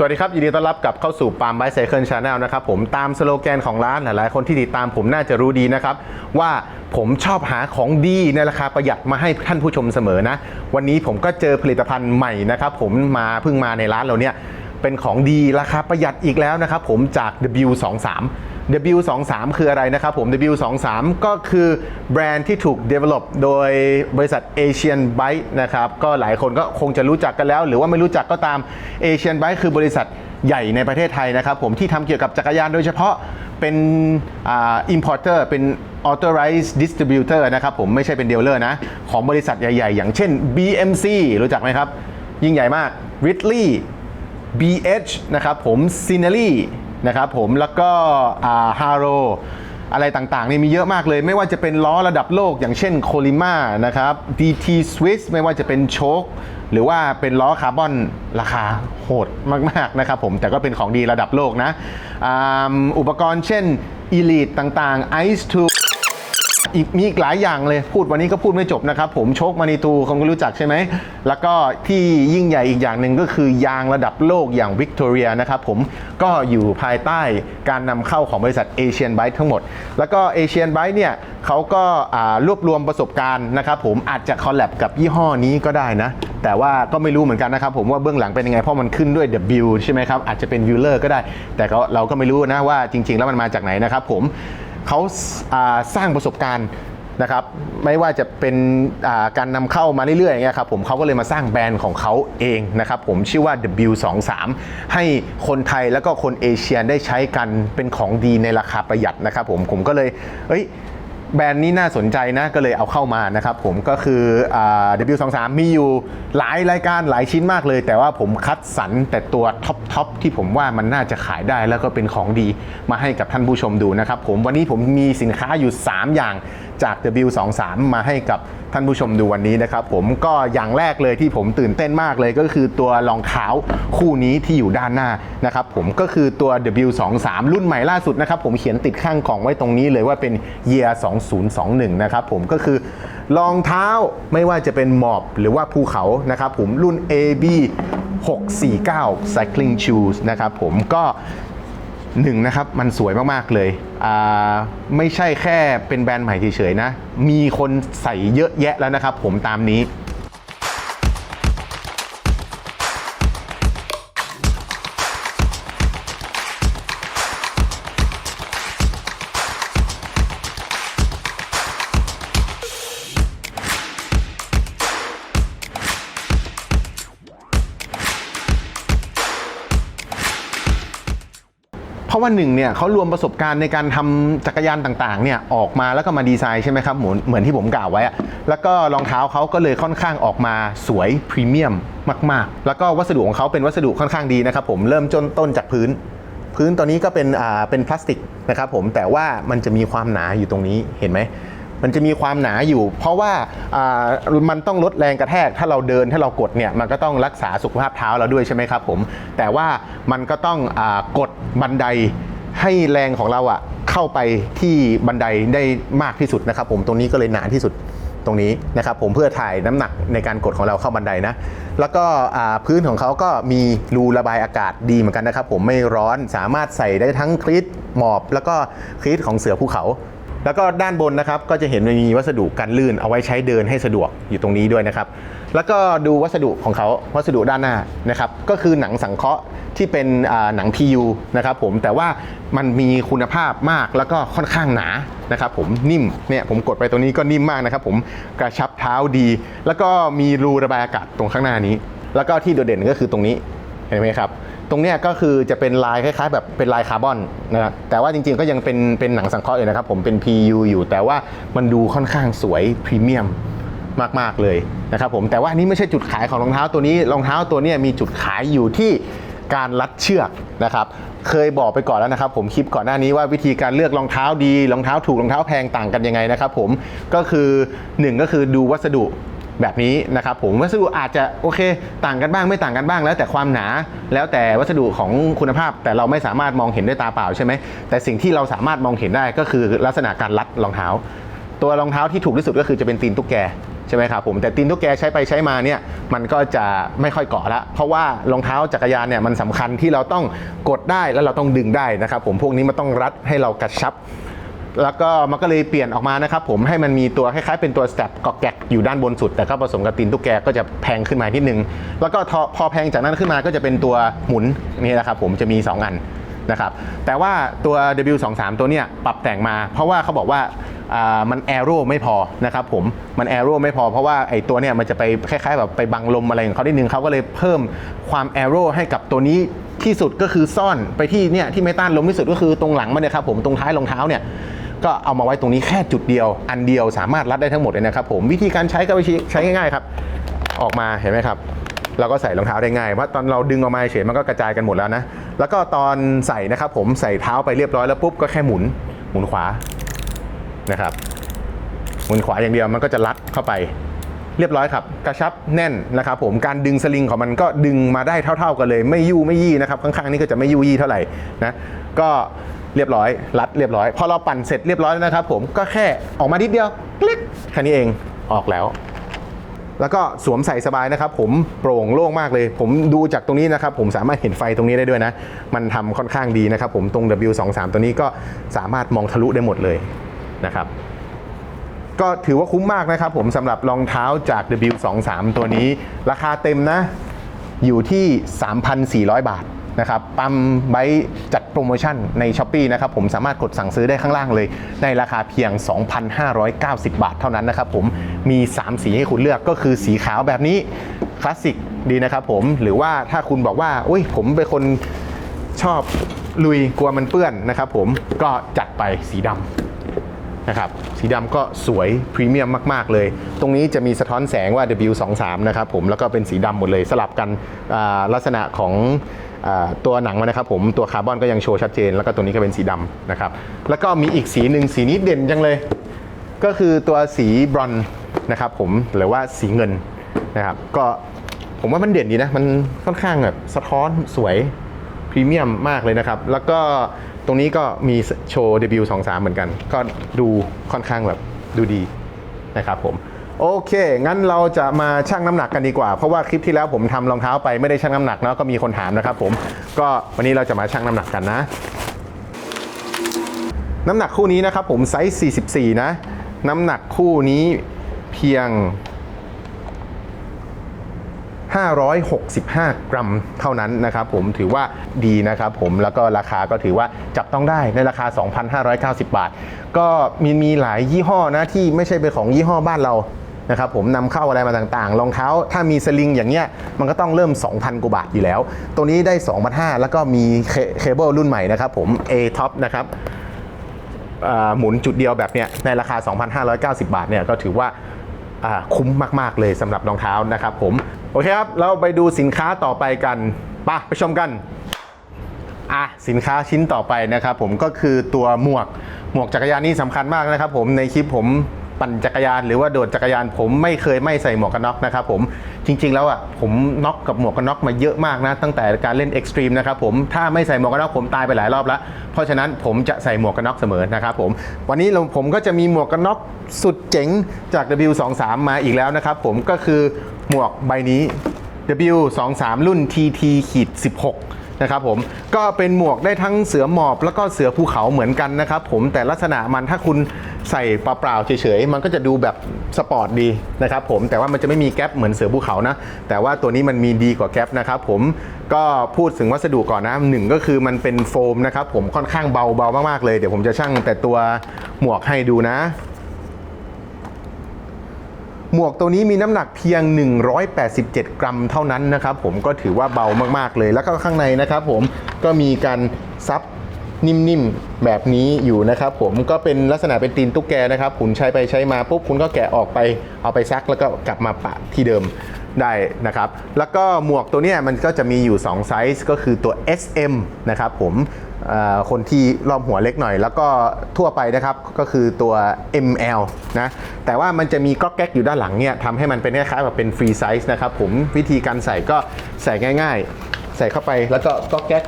สวัสดีครับยินดีต้อนรับกลับเข้าสู่ปาล์มไบไซเคิลชาแนลนะครับผมตามสโลแกนของร้านหลายๆ คนที่ติดตามผมน่าจะรู้ดีนะครับ ว่าผมชอบหาของดีในราคาประหยัดมาให้ท่านผู้ชมเสมอนะ วันนี้ผมก็เจอผลิตภัณฑ์ใหม่นะครับผมมาเพิ่งมาในร้านเราเนี่ยเป็นของดีราคาประหยัดอีกแล้วนะครับผมจาก W23 W23 คืออะไรนะครับผม W23 ก็คือแบรนด์ที่ถูก develop โดยบริษัท Asian Byte นะครับก็หลายคนก็คงจะรู้จักกันแล้ว หรือว่าไม่รู้จักก็ตาม Asian Byte คือบริษัทใหญ่ในประเทศไทยนะครับผมที่ทำเกี่ยวกับจักรยานโดยเฉพาะเป็นอ่า importer เป็น authorized distributor นะครับผมไม่ใช่เป็น dealer นะ ของบริษัทใหญ่ๆ อย่างเช่น BMC รู้จักไหมครับ ยิ่งใหญ่มาก Ridley BH นะครับผม Scenery นะครับผมแล้วก็ฮาโรอะไรต่างๆนี่มีเยอะมากเลย ไม่ว่าจะเป็นล้อระดับโลกอย่างเช่นโคลิมานะครับ DT Swiss ไม่ว่าจะเป็นโชคหรือว่าเป็นล้อคาร์บอนราคาโหดมากๆนะครับผมแต่ก็เป็นของดีระดับโลกนะอ,อุปกรณ์เช่น Elite ต่างๆ Ice 2 อีกมีอีกหลายอย่างเลยพูดวันนี้ก็พูดไม่จบนะครับผมโชคมานิตูคงก็รู้จักใช่ไหม แล้วก็ที่ยิ่งใหญ่อีกอย่างหนึ่งก็คือยางระดับโลกอย่างวิกตอเรียนะครับผมก็อยู่ภายใต้การนำเข้าของบริษัทเอเชียนไบท์ทั้งหมด แล้วก็เอเชียนไบท์เนี่ยเขาก็รวบรวมประสบการณ์นะครับผมอาจจะคอลแลบกับยี่ห้อนี้ก็ได้นะ แต่ว่าก็ไม่รู้เหมือนกันนะครับผมว่าเบื้องหลังเป็นยังไงเพราะมันขึ้นด้วย W ใช่ไหมครับอาจจะเป็นวิลเลอร์ก็ได้ แต่เราก็ไม่รู้นะว่าจริง ๆ แล้วมันมาจากไหนนะครับผม เขาาสร้างประสบการณ์นะครับไม่ว่าจะเป็นาการนำเข้ามาเรื่อยๆอย่างเงี้ยครับผมเขาก็เลยมาสร้างแบรนด์ของเขาเองนะครับผมชื่อว่า W23 ให้คนไทยแล้วก็คนเอเชียได้ใช้กันเป็นของดีในราคาประหยัดนะครับผมผมก็เลยเอ้ย แบรนด์นี้น่าสนใจนะก็เลยเอาเข้ามานะครับผมก็คืออ่า W23 มีอยู่หลายรายการหลายชิ้นมากเลย แต่ว่าผมคัดสรรแต่ตัวท็อปทอปที่ผมว่ามันน่าจะขายได้แล้วก็เป็นของดีมาให้กับท่านผู้ชมดูนะครับผมวันนี้ผมมีสินค้าอยู่ 3 อย่าง จาก W23 มาให้กับท่านผู้ชมดูวันนี้นะครับผมก็อย่างแรกเลยที่ผมตื่นเต้นมากเลยก็คือตัวรองเท้าคู่นี้ที่อยู่ด้านหน้านะครับผมก็คือตัว W23 รุ่นใหม่ล่าสุดนะครับผมเขียนติดข้างกล่องไว้ตรงนี้เลยว่าเป็น Year 2021 นะครับผมก็คือรองเท้าไม่ว่าจะเป็นหมอบหรือว่าภูเขานะครับผมรุ่น AB 649 Cycling Shoes นะครับผมก็ หนึ่งนะครับมันสวยมาก ๆ เลยอ่าไม่ใช่แค่เป็นแบรนด์ใหม่เฉยๆนะ มีคนใส่เยอะแยะแล้วนะครับผมตามนี้ ราะว่าหนึ่งเนี่ยเขารวมประสบการณ์ในการทำจักรยานต่างๆเนี่ยออกมาแล้วก็มาดีไซน์ใช่ไหมครับเหมือนเหมือนที่ผมกล่าวไว้ แล้วก็รองเท้าเขาก็เลยค่อนข้างออกมาสวยพรีเมียมมากๆ แล้วก็วัสดุของเขาเป็นวัสดุค่อนข้างดีนะครับผมเริ่มจนต้นจากพื้น พื้นตอนนี้ก็เป็นอ่าเป็นพลาสติกนะครับผมแต่ว่ามันจะมีความหนาอยู่ตรงนี้เห็นไหม มันจะมีความหนาอยู่ เพราะว่ามันต้องลดแรงกระแทก ถ้าเราเดินถ้าเรากดเนี่ยมันก็ต้องรักษาสุขภาพเท้าเราด้วยใช่ไหมครับผม แต่ว่ามันก็ต้องอกดบันไดให้แรงของเราอะเข้าไปที่บันไดได้มากที่สุดนะครับ ผมตรงนี้ก็เลยหนาที่สุดตรงนี้นะครับผมเพื่อถ่ายน้ำหนักในการกดของเราเข้าบันไดนะ แล้วก็พื้นของเขาก็มีรูระบายอากาศดีเหมือนกันนะครับผมไม่ร้อนสามารถใส่ได้ทั้งคลิปหมอบ แล้วก็คลิปของเสือภูเขา แล้วก็ด้านบนนะครับก็จะเห็นมีวัสดุกันลื่นเอาไว้ใช้เดินให้สะดวกอยู่ตรงนี้ด้วยนะครับ แล้วก็ดูวัสดุของเขาวัสดุด้านหน้านะครับก็คือหนังสังเคราะห์ที่เป็นหนัง PU นะครับผมแต่ว่ามันมีคุณภาพมากแล้วก็ค่อนข้างหนานะครับผมนิ่มเนี่ยผมกดไปตรงนี้ก็นิ่มมากนะครับผมกระชับเท้าดี แล้วก็มีรูระบายอากาศตรงข้างหน้านี้ แล้วก็ที่โดดเด่นก็คือตรงนี้ เห็นไหมครับ ตรงเนี้ยก็คือจะเป็นลายคล้ายๆ แบบเป็นลายคาร์บอนนะครับแต่ว่าจริงๆก็ยังเป็นเป็นหนังสังเคราะห์อยู่นะครับ ผมเป็น PU อยู่ แต่ว่ามันดูค่อนข้างสวยพรีเมียมมากๆเลยนะครับผมแต่ว่านี้ไม่ใช่จุดขายของรองเท้าตัวนี้รองเท้าตัวนี้มีจุดขายอยู่ที่การรัดเชือกนะครับ เคยบอกไปก่อนแล้วนะครับ ผมคลิปก่อนหน้านี้ว่าวิธีการเลือกรองเท้าดีรองเท้าถูกรองเท้าแพงต่างกันยังไงนะครับ ผมก็คือหนึ่งก็คือดูวัสดุ แบบนี้นะครับผมวัสดุอาจจะโอเค ต่างกันบ้างไม่ต่างกันบ้าง แล้วแต่ความหนา แล้วแต่วัสดุของคุณภาพ แต่เราไม่สามารถมองเห็นด้วยตาเปล่าใช่ไหมแต่สิ่งที่เราสามารถมองเห็นได้ก็คือลักษณะการรัดรองเท้า ตัวรองเท้าที่ถูกที่สุดก็คือจะเป็นตีนตุ๊กแกใช่ไหมครับผมแต่ตีนตุ๊กแกใช้ไปใช้มาเนี่ยมันก็จะไม่ค่อยเกาะละเพราะว่ารองเท้าจักรยานเนี่ยมันสำคัญที่เราต้องกดได้แล้วเราต้องดึงได้นะครับผมพวกนี้มันต้องรัดให้เรากระชับ แล้วก็มันก็เลยเปลี่ยนออกมานะครับผมให้มันมีตัวคล้ายๆเป็นตัวสแตปกอกแกกอยู่ด้านบนสุด แต่ก็ผสมกับตีนตุ๊กแกก็จะแพงขึ้นมานิดนึง แล้วก็พอแพงจากนั้นขึ้นมาก็จะเป็นตัวหมุนนี่นะครับผมจะมี 2 อันนะครับแต่ว่าตัว W23 ตัวเนี้ยปรับแต่งมา เพราะว่าเขาบอกว่ามันแอโร่ไม่พอนะครับผมมันแอโร่ไม่พอเพราะว่าไอ้ตัวเนี้ยมันจะไปคล้ายๆแบบไปบังลมอะไรของเขานิดนึงเขาก็เลยเพิ่มความแอโร่ให้กับตัวนี้ที่สุดก็คือซ่อนไปที่เนี่ยที่ไม่ต้านลมที่สุดก็คือตรงหลังมันเนี่ยครับผมตรงท้ายรองเท้าเนี่ย ก็เอามาไว้ตรงนี้แค่จุดเดียว อันเดียวสามารถรัดได้ทั้งหมดเลยนะครับผมวิธีการใช้ก็วิธีใช้ง่ายๆครับ ออกมาเห็นไหมครับเราก็ใส่รองเท้าได้ง่ายเพราะตอนเราดึงออกมาเฉยมันก็กระจายกันหมดแล้วนะ แล้วก็ตอนใส่นะครับผมใส่เท้าไปเรียบร้อยแล้วปุ๊บก็แค่หมุนหมุนขวานะครับหมุนขวาอย่างเดียวมันก็จะรัดเข้าไป เรียบร้อยครับ กระชับแน่นนะครับผมการดึงสลิงของมันก็ดึงมาได้เท่า ๆกันเลย ไม่ยู่ไม่ยี่นะครับข้างๆนี่ก็จะไม่ยู่ยี่เท่าไหร่นะก็ เรียบร้อย รัดเรียบร้อย พอเราปั่นเสร็จเรียบร้อยแล้วนะครับผมก็แค่ออกมานิดเดียวคลิกแค่นี้เองออกแล้ว แล้วก็สวมใส่สบายนะครับ ผมโปร่งโล่งมากเลย ผมดูจากตรงนี้นะครับ ผมสามารถเห็นไฟตรงนี้ได้ด้วยนะ มันทำค่อนข้างดีนะครับ ผมตรง W23 ตัวนี้ก็สามารถมองทะลุได้หมดเลยนะครับก็ถือว่าคุ้มมากนะครับผมสำหรับรองเท้าจาก W23 ตัวนี้ ราคาเต็มนะ อยู่ที่ 3,400 บาท นะครับปั๊มไบจัดโปรโมชั่นใน s h อ p e e นะครับผมสามารถกดสั่งซื้อได้ข้างล่างเลย ในราคาเพียง 2,590 บาทเท่านั้นนะครับผมมี 3 สีให้คุณเลือกก็คือสีขาวแบบนี้คลาสสิกดีนะครับผมหรือว่าถ้าคุณบอกว่าอุ้ยผมเป็นคนชอบลุยกลัวมันเปื้อนนะครับผมก็จัดไปสีดำนะครับสีดำก็สวยพรีเมียมมาก ๆ เลย ตรงนี้จะมีสะท้อนแสงว่า W23 นะครับผมแล้วก็เป็นสีดำหมดเลยสลับกันลักษณะของ ตัวหนังมันนะครับผมตัวคาร์บอนก็ยังโชว์ชัดเจน แล้วก็ตัวนี้ก็เป็นสีดำนะครับแล้วก็มีอีกสีหนึ่งสีนี้เด่นจังเลย ก็คือตัวสีบรอนนะครับผมหรือว่าสีเงินนะครับก็ผมว่ามันเด่นดีนะ มันค่อนข้างแบบสะท้อนสวยพรีเมียมมากเลยนะครับ แล้วก็ตรงนี้ก็มีโชว์ W23 เหมือนกัน ก็ดูค่อนข้างแบบดูดีนะครับผม โอเค งั้นเราจะมาชั่งน้ำหนักกันดีกว่า เพราะว่าคลิปที่แล้วผมทำรองเท้าไปไม่ได้ชั่งน้ำหนักเนาะก็มีคนถามนะครับผมก็วันนี้เราจะมาชั่งน้ำหนักกันนะ น้ำหนักคู่นี้นะครับผมไซส์ 44 นะ น้ำหนักคู่นี้เพียง 565 กรัมเท่านั้นนะครับผมถือว่าดีนะครับผมแล้วก็ราคาก็ถือว่าจับต้องได้ในราคา 2,590 บาท ก็มีมีหลายยี่ห้อนะที่ไม่ใช่เป็นของยี่ห้อบ้านเรา นะครับผมนำเข้าอะไรมาต่างๆ รองเท้าถ้ามีสลิงอย่างเงี้ยมันก็ต้องเริ่ม 2,000กว่าบาทอยู่แล้ว ตัวนี้ได้2,500แล้วก็มีเคเบิลรุ่นใหม่นะครับผม A Top นะครับหมุนจุดเดียวแบบเนี้ยในราคา 2,590 บาทเนี่ยก็ถือว่าอ่าคุ้มมาก ๆ เลยสำหรับรองเท้านะครับผม โอเคครับ เราไปดูสินค้าต่อไปกันไปไปชมกันอะสินค้าชิ้นต่อไปนะครับผมก็คือตัวหมวกหมวกจักรยานนี่สำคัญมากนะครับผมในคลิปผม ปั่นจักรยานหรือว่าโดดจักรยาน ผมไม่เคยไม่ใส่หมวกกันน็อกนะครับผมจริง ๆ แล้วอะผมน็อกกับหมวกกันน็อกมาเยอะมากนะตั้งแต่การเล่นเอ็กซ์ตรีมนะครับผมถ้าไม่ใส่หมวกกันน็อกผมตายไปหลายรอบแล้ว เพราะฉะนั้นผมจะใส่หมวกกันน็อกเสมอนะครับผมวันนี้เราผมก็จะมีหมวกกันน็อกสุดเจ๋งจาก W23 มาอีกแล้วนะครับผมก็คือหมวกใบนี้ W23 รุ่น TT ขีด16 นะครับผมก็เป็นหมวกได้ทั้งเสือหมอบแล้วก็เสือภูเขาเหมือนกันนะครับผมแต่ลักษณะมันถ้าคุณใส่เปล่าๆเฉยๆมันก็จะดูแบบสปอร์ตดีนะครับผมแต่ว่ามันจะไม่มีแก๊ปเหมือนเสือภูเขานะแต่ว่าตัวนี้มันมีดีกว่าแก๊ปนะครับผมก็พูดถึงวัสดุก่อนนะหนึ่งก็คือมันเป็นโฟมนะครับผมค่อนข้างเบาเบามากๆเลยเดี๋ยวผมจะชั่งแต่ตัวหมวกให้ดูนะ หมวกตัวนี้มีน้ำหนักเพียง 187 กรัมเท่านั้นนะครับผมก็ถือว่าเบามากๆเลย แล้วก็ข้างในนะครับผมก็มีการซับนิ่มๆ แบบนี้อยู่นะครับผมก็เป็นลักษณะเป็นตีนตุ๊กแกนะครับคุณใช้ไปใช้มาปุ๊บคุณก็แกะออกไปเอาไปซักแล้วก็กลับมาปะที่เดิม ได้นะครับ แล้วก็หมวกตัวนี้มันก็จะมีอยู่ 2 ไซส์ก็คือตัว SM นะครับผมคนที่รอบหัวเล็กหน่อย แล้วก็ทั่วไปนะครับก็คือตัว ML นะแต่ว่ามันจะมีก๊อกแก๊กอยู่ด้านหลังเนี่ยทำให้มันเป็นคล้ายๆแบบเป็นฟรีไซส์นะครับผมวิธีการใส่ก็ใส่ง่าย ๆ ใส่เข้าไปแล้วก็ก๊อกแก๊ก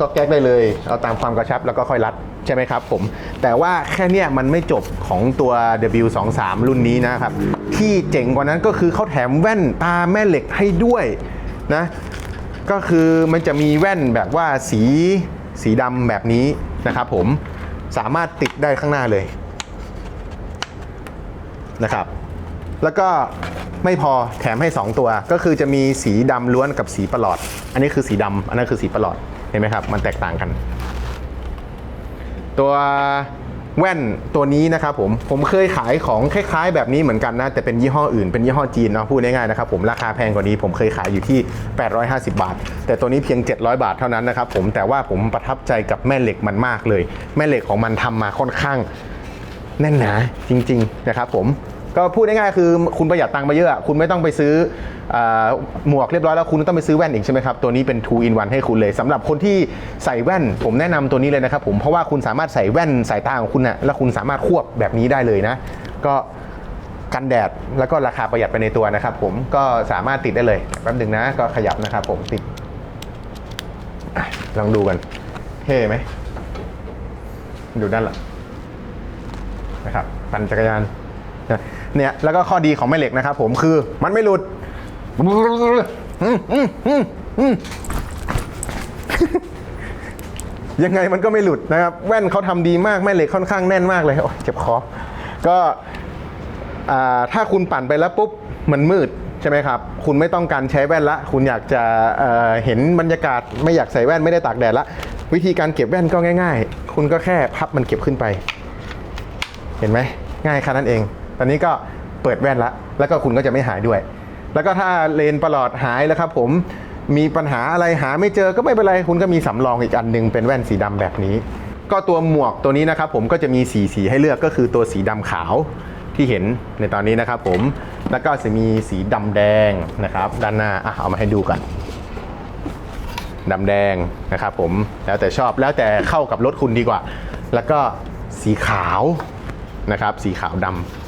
ก็แก๊กได้เลย เอาตามความกระชับแล้วก็ค่อยรัดใช่ไหมครับผม แต่ว่าแค่เนี้ยมันไม่จบของตัว W23 รุ่นนี้นะครับ ที่เจ๋งกว่านั้นก็คือเขาแถมแว่นตาแม่เหล็กให้ด้วยนะก็คือมันจะมีแว่นแบบว่าสีสีดำแบบนี้นะครับผมสามารถติดได้ข้างหน้าเลยนะครับ แล้วก็ไม่พอแถมให้ 2 ตัว ก็คือจะมีสีดำล้วนกับสีประหลอด อันนี้คือสีดำอันนั้นคือสีประหลอด เห็นไหมครับมันแตกต่างกัน ตัวแว่นตัวนี้นะครับผมผมเคยขายของคล้ายๆ แบบนี้เหมือนกันนะแต่เป็นยี่ห้ออื่นเป็นยี่ห้อจีนเนาะพูดง่ายๆนะครับผมราคาแพงกว่านี้ผมเคยขายอยู่ที่ 850 บาท แต่ตัวนี้เพียง 700 บาทเท่านั้นนะครับผมแต่ว่าผมประทับใจกับแม่เหล็กมันมากเลย แม่เหล็กของมันทำมาค่อนข้างแน่นหนาจริง ๆ นะครับผม ก็พูดง่ายๆคือคุณประหยัดตังค์มาเยอะ คุณไม่ต้องไปซื้ออหมวกเรียบร้อยแล้วคุณต้องไปซื้อแว่นอีกใช่ไหมครับ ตัวนี้เป็น 2 in 1 ให้คุณเลยสำหรับคนที่ใส่แว่น ผมแนะนำตัวนี้เลยนะครับผมเพราะว่าคุณสามารถใส่แว่นสายตาของคุณนะแล้วคุณสามารถควบแบบนี้ได้เลยนะ ก็กันแดดแล้วก็ราคาประหยัดไปในตัวนะครับผมก็สามารถติดได้เลยแป๊บหนึ่งนะก็ขยับนะครับผมติดลองดูกันเท่ไหมดูด้านหลังนะครับปั่นจักรยาน เนี่ยแล้วก็ข้อดีของแม่เหล็กนะครับผมคือมันไม่หลุดยังไงมันก็ไม่หลุดนะครับ แว่นเขาทำดีมากแม่เหล็กค่อนข้างแน่นมากเลยโอ้เจ็บคอก็ถ้าคุณปั่นไปแล้วปุ๊บมันมืดใช่ไหมครับ คุณไม่ต้องการใช้แว่นละ คุณอยากจะเเห็นบรรยากาศ ไม่อยากใส่แว่นไม่ได้ตากแดดละ วิธีการเก็บแว่นก็ง่าย ๆ คุณก็แค่พับมันเก็บขึ้นไป เห็นไหมง่ายแค่นั้นเอง อนนี้ก็เปิดแว่นละ แล้วก็คุณก็จะไม่หายด้วย แล้วก็ถ้าเลนประหลอดหายแล้วครับผมมีปัญหาอะไรหาไม่เจอก็ไม่เป็นไรคุณก็มีสำรองอีกอันหนึงเป็นแว่นสีดำแบบนี้ ก็ตัวหมวกตัวนี้นะครับผมก็จะมีสีสีให้เลือกก็คือตัวสีดำขาวที่เห็นในตอนนี้นะครับผมแล้วก็จะมีสีดำแดงนะครับ ด้านหน้าอะเอามาให้ดูกันดำแดงนะครับผมแล้วแต่ชอบแล้วแต่เข้ากับรถคุณดีกว่า แล้วก็สีขาวนะครับ สีขาวดำ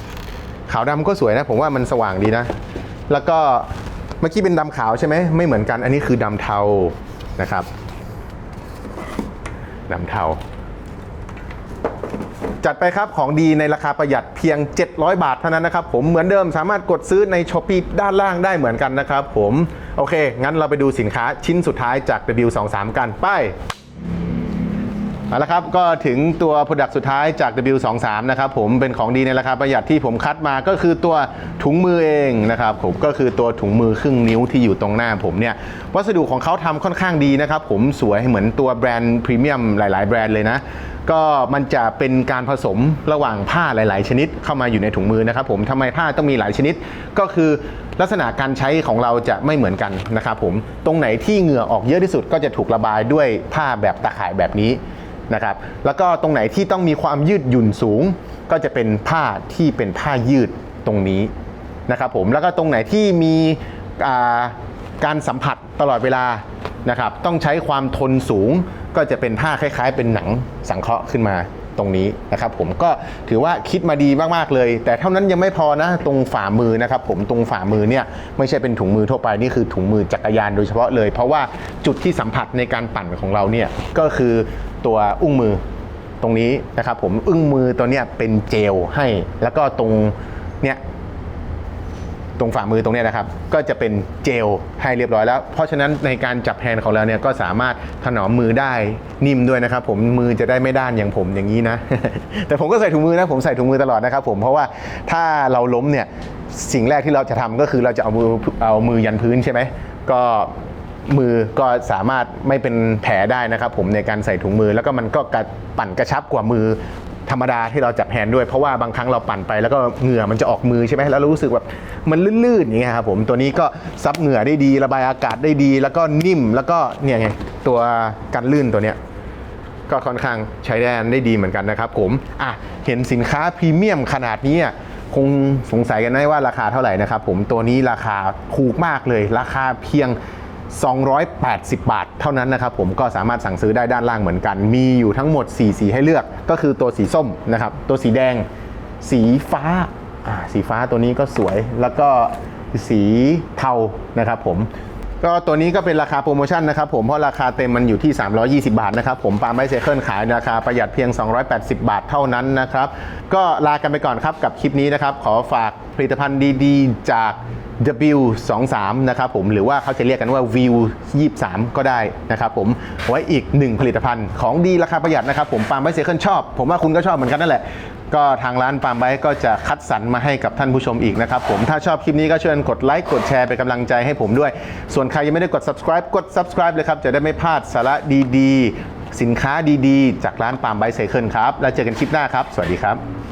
ขาวดำก็สวยนะ ผมว่ามันสว่างดีนะ แล้วก็เมื่อกี้เป็นดำขาวใช่ไหมไม่เหมือนกัน อันนี้คือดำเทานะครับดำเทา จัดไปครับของดีในราคาประหยัดเพียง 700 บาทเท่านั้นนะครับ ผมเหมือนเดิมสามารถกดซื้อในช้อปปีด้านล่างได้เหมือนกันนะครับ ผมโอเค งั้นเราไปดูสินค้าชิ้นสุดท้ายจาก W23 กันไป เอาละครับก็ถึงตัว Product สุดท้ายจาก W23 นะครับผมเป็นของดีในราคาประหยัดที่ผมคัดมาก็คือตัวถุงมือเองนะครับผมก็คือตัวถุงมือครึ่งนิ้วที่อยู่ตรงหน้าผมเนี่ยวัสดุของเขาทำค่อนข้างดีนะครับผมสวยเหมือนตัวแบรนด์พรีเมียมหลาย ๆ แบรนด์เลยนะก็มันจะเป็นการผสมระหว่างผ้าหลาย ๆ ชนิดเข้ามาอยู่ในถุงมือนะครับผมทำไมผ้าต้องมีหลายชนิด ก็คือลักษณะการใช้ของเราจะไม่เหมือนกันนะครับผมตรงไหนที่เหงื่อออกเยอะที่สุดก็จะถูกระบายด้วยผ้าแบบตะข่ายแบบนี้ นะครับแล้วก็ตรงไหนที่ต้องมีความยืดหยุ่นสูง ก็จะเป็นผ้าที่เป็นผ้ายืดตรงนี้นะครับผมแล้วก็ตรงไหนที่มีาการสัมผัสตลอดเวลานะครับต้องใช้ความทนสูงก็จะเป็นผ้าคล้าย ๆ เป็นหนังสังเคราะห์ขึ้นมา ตรงนี้นะครับผมก็ถือว่าคิดมาดีมากๆเลย แต่เท่านั้นยังไม่พอนะตรงฝ่ามือนะครับผมตรงฝ่ามือเนี่ยไม่ใช่เป็นถุงมือทั่วไปนี่คือถุงมือจักรยานโดยเฉพาะเลย เพราะว่าจุดที่สัมผัสในการปั่นของเราเนี่ยก็คือตัวอุ้งมือตรงนี้นะครับผมอุ้งมือตัวเนี้ยเป็นเจลให้แล้วก็ตรงเนี่ย ตรงฝ่ามือตรงนี้นะครับ ก็จะเป็นเจลให้เรียบร้อยแล้ว เพราะฉะนั้นในการจับแฮนด์ของเราเนี่ยก็สามารถถนอมมือได้นิ่มด้วยนะครับ ผมมือจะได้ไม่ด้านอย่างผมอย่างนี้นะ แต่ผมก็ใส่ถุงมือนะผมใส่ถุงมือตลอดนะครับผมเพราะว่าถ้าเราล้มเนี่ยสิ่งแรกที่เราจะทำก็คือเราจะเอามือเอามือยันพื้นใช่ไหมก็มือก็สามารถไม่เป็นแผลได้นะครับผมในการใส่ถุงมือแล้วก็มันก็กระปั่นกระชับกว่ามือ ธรรมดาที่เราจับแฮนด์ด้วย เพราะว่าบางครั้งเราปั่นไปแล้วก็เหงื่อมันจะออกมือใช่ไหมแล้วเรารู้สึกแบบมันลื่นๆอย่างเงี้ยครับผมตัวนี้ก็ซับเหงื่อได้ดีระบายอากาศได้ดี แล้วก็นิ่มแล้วก็เนี่ยไงตัวกันลื่นตัวเนี้ยก็ค่อนข้างใช้ได้ได้ดีเหมือนกันนะครับผมอะเห็นสินค้าพรีเมียมขนาดนี้คงสงสัยกันได้ว่าราคาเท่าไหร่นะครับผมตัวนี้ราคาถูกมากเลยราคาเพียง 280 บาท เท่านั้นนะครับผมก็สามารถสั่งซื้อได้ด้านล่างเหมือนกัน มีอยู่ทั้งหมด 4 สีให้เลือก ก็คือตัวสีส้มนะครับ ตัวสีแดง สีฟ้าอ่าสีฟ้าตัวนี้ก็สวย แล้วก็สีเทานะครับผมก็ตัวนี้ก็เป็นราคาโปรโมชั่นนะครับผมเพราะราคาเต็มมันอยู่ที่ 320 บาทนะครับผมปาล์มไบเซเคิลขายราคาประหยัดเพียง 280 บาทเท่านั้นนะครับ ก็ลากันไปก่อนครับกับคลิปนี้นะครับ ขอฝากผลิตภัณฑ์ดีๆ จาก W23 นะครับผมหรือว่าเขาจะเรียกกันว่า View 23 ก็ได้นะครับผมไว้อีกหนึ่งผลิตภัณฑ์ของดีราคาประหยัดนะครับผมปาล์มไบเซเคิลชอบ ผมว่าคุณก็ชอบเหมือนกันนั่นแหละ ก็ทางร้านปาล์มไบก็จะคัดสรรมาให้กับท่านผู้ชมอีกนะครับผมถ้าชอบคลิปนี้ก็ช่วยกดไลค์กดแชร์เป็นกำลังใจให้ผมด้วย ส่วนใครยังไม่ได้กด subscribe กด subscribe เลยครับจะได้ไม่พลาดสาระดีๆ สินค้าดีๆ จากร้านปาล์มไบเซเคิลครับแล้วเจอกันคลิปหน้าครับ สวัสดีครับ